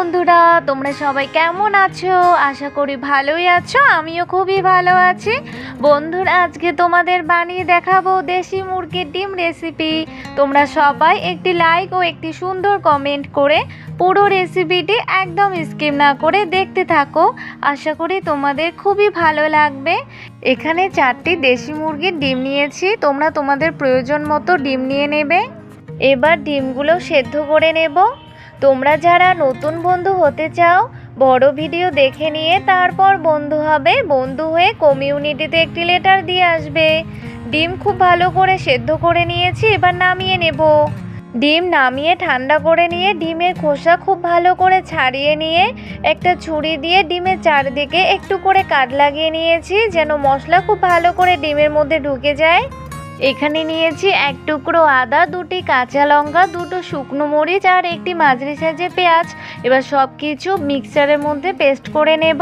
বন্ধুরা, তোমরা সবাই কেমন আছো? আশা করি ভালোই আছো, আমিও খুবই ভালো আছি। বন্ধুরা, আজকে তোমাদের বানিয়ে দেখাবো দেশি মুরগির ডিম রেসিপি তোমরা সবাই একটি লাইক ও একটি সুন্দর কমেন্ট করে পুরো রেসিপিটি একদম স্কিপ না করে দেখতে থাকো। আশা করি তোমাদের খুবই ভালো লাগবে। এখানে চারটি দেশি মুরগির ডিম নিয়েছি, তোমরা তোমাদের প্রয়োজন মতো ডিম নিয়ে নেবে। এবার ডিমগুলো সেদ্ধ করে নেব। তোমরা যারা নতুন বন্ধু হতে চাও, বড় ভিডিও দেখে নিয়ে তারপর বন্ধু হবে, বন্ধু হয়ে কমিউনিটিতে একটি লেটার দিয়ে আসবে। ডিম খুব ভালো করে সেদ্ধ করে নিয়েছি, এবার নামিয়ে নেব। ডিম নামিয়ে ঠান্ডা করে নিয়ে, ডিমের খোসা খুব ভালো করে ছাড়িয়ে নিয়ে, একটা ছুরি দিয়ে ডিমের চারদিকে একটু করে কাট লাগিয়ে নিয়েছি, যেন মশলা খুব ভালো করে ডিমের মধ্যে ঢুকে যায়। এখানে নিয়েছি এক টুকরো আদা, দুটি কাঁচা লঙ্কা, দুটো শুকনো মরিচ আর একটি মাঝারি সাইজের পেঁয়াজ। এবার সব কিছু মিক্সারের মধ্যে পেস্ট করে নেব।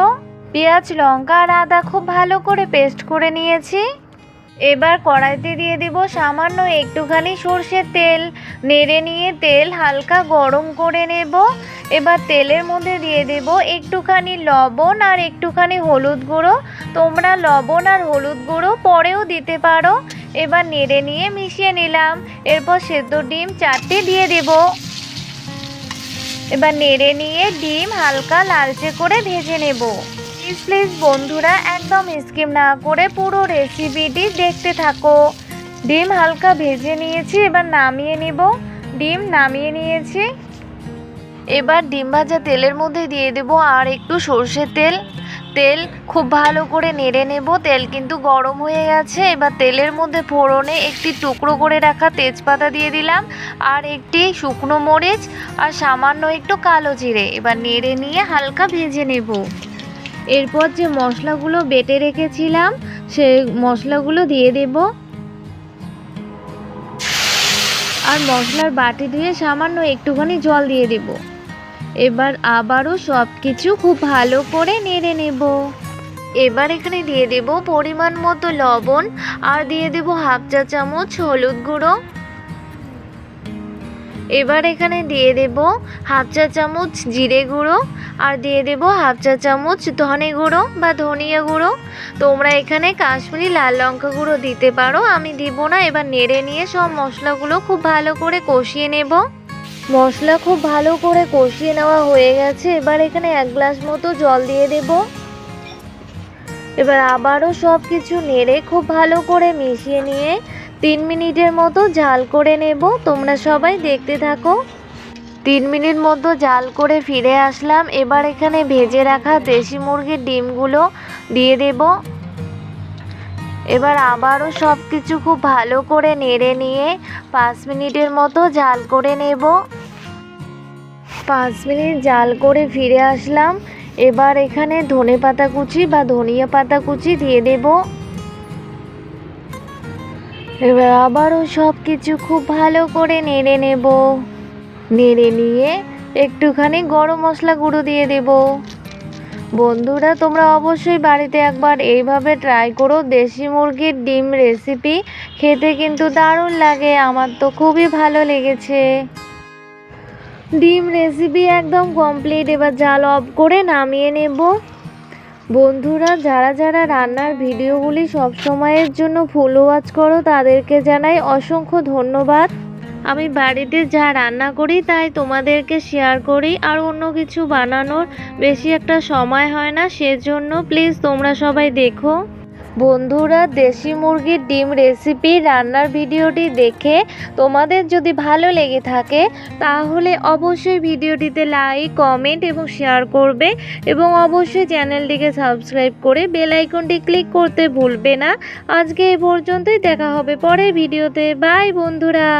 পেঁয়াজ, লঙ্কা আর আদা খুব ভালো করে পেস্ট করে নিয়েছি। এবার কড়াইতে দিয়ে দিব সামান্য একটুখানি সর্ষের তেল। নেড়ে নিয়ে তেল হালকা গরম করে নেব। এবার তেলের মধ্যে দিয়ে দেব একটুখানি লবণ আর একটুখানি হলুদ গুঁড়ো। তোমরা লবণ আর হলুদ গুঁড়ো পরেও দিতে পারো। এবার নেড়ে নিয়ে মিশিয়ে নিলাম। এরপর সেদ্ধ ডিম চারটে দিয়ে দেব। এবার নেড়ে নিয়ে ডিম হালকা লালচে করে ভেজে নেব। প্লিজ প্লিজ বন্ধুরা, একদম স্কিম না করে পুরো রেসিপিটি দেখতে থাকো। ডিম হালকা ভেজে নিয়েছি, এবার নামিয়ে নিব। ডিম নামিয়ে নিয়েছি। এবার ডিম ভাজা তেলের মধ্যে দিয়ে দেব আর একটু সর্ষের তেল। তেল খুব ভালো করে নেড়ে নেব। তেল কিন্তু গরম হয়ে গেছে। এবার তেলের মধ্যে ফোড়নে একটি টুকরো করে রাখা তেজপাতা দিয়ে দিলাম আর একটি শুকনো মরিচ আর সামান্য একটু কালো জিরে। এবার নেড়ে নিয়ে হালকা ভেজে নেব। এরপর যে মশলাগুলো বেটে রেখেছিলাম সেই মশলাগুলো দিয়ে দেব। আর মশলার বাটি দিয়ে সামান্য একটুখানি জল দিয়ে দেব। এবার আবারও সব কিছু খুব ভালো করে নেড়ে নেব। এবার এখানে দিয়ে দেব পরিমাণ মতো লবণ আর দিয়ে দেব হাফ চা চামচ হলুদ গুঁড়ো। এবার এখানে দিয়ে দেব হাফ চা চামচ জিরে গুঁড়ো আর দিয়ে দেব হাফ চা চামচ ধনে গুঁড়ো বা ধনিয়া গুঁড়ো। তোমরা এখানে কাশ্মীরি লাল লঙ্কা গুঁড়ো দিতে পারো, আমি দিব না। এবার নেড়ে নিয়ে সব মশলাগুলো খুব ভালো করে কষিয়ে নেব। মশলা খুব ভালো করে কষিয়ে নেওয়া হয়ে গেছে। এবার এখানে এক গ্লাস মতো জল দিয়ে দেব। এবার আবারও সব কিছু নেড়ে খুব ভালো করে মিশিয়ে নিয়ে তিন মিনিটের মতো জাল করে নেব। তোমরা সবাই দেখতে থাকো। তিন মিনিট মতো জাল করে ফিরে আসলাম। এবার এখানে ভেজে রাখা দেশি মুরগির ডিমগুলো দিয়ে দেব। এবার আবারও সব কিছু খুব ভালো করে নেড়ে নিয়ে পাঁচ মিনিটের মতো জাল করে নেব। পাঁচ মিনিট জাল করে ফিরে আসলাম। এবার এখানে ধনে পাতা কুচি বা ধনিয়া পাতা কুচি দিয়ে দেব। এবার আবারও সব কিছু খুব ভালো করে নেড়ে নেব। নেড়ে নিয়ে একটুখানি গরম মশলা গুঁড়ো দিয়ে দেব। বন্ধুরা, তোমরা অবশ্যই বাড়িতে একবার এইভাবে ট্রাই করো। দেশি মুরগির ডিম রেসিপি খেতে কিন্তু দারুণ লাগে। আমার তো খুবই ভালো লেগেছে। ডিম রেসিপি একদম কমপ্লিট এবার জাল অফ করে নামিয়ে নেব। বন্ধুরা, যারা যারা রান্নার ভিডিওগুলি সব সময়ের জন্য ফুল ওয়াচ করো, তাদেরকে জানাই অসংখ্য ধন্যবাদ। আমি বাড়িতে যা রান্না করি, তাই তোমাদেরকে শেয়ার করি। আর অন্য কিছু বানানোর বেশি একটা সময় হয় না, সেজন্য প্লিজ তোমরা সবাই দেখো। বন্ধুরা, দেশি মুরগির ডিম রেসিপি রান্নার ভিডিওটি দেখে তোমাদের যদি ভালো লেগে থাকে, তাহলে অবশ্যই ভিডিওটিতে লাইক কমেন্ট এবং শেয়ার করবে এবং অবশ্যই চ্যানেলটিকে সাবস্ক্রাইব করে বেল ক্লিক করতে ভুলবে না। আজকে এ পর্যন্তই, দেখা হবে পরের ভিডিওতে। বাই বন্ধুরা।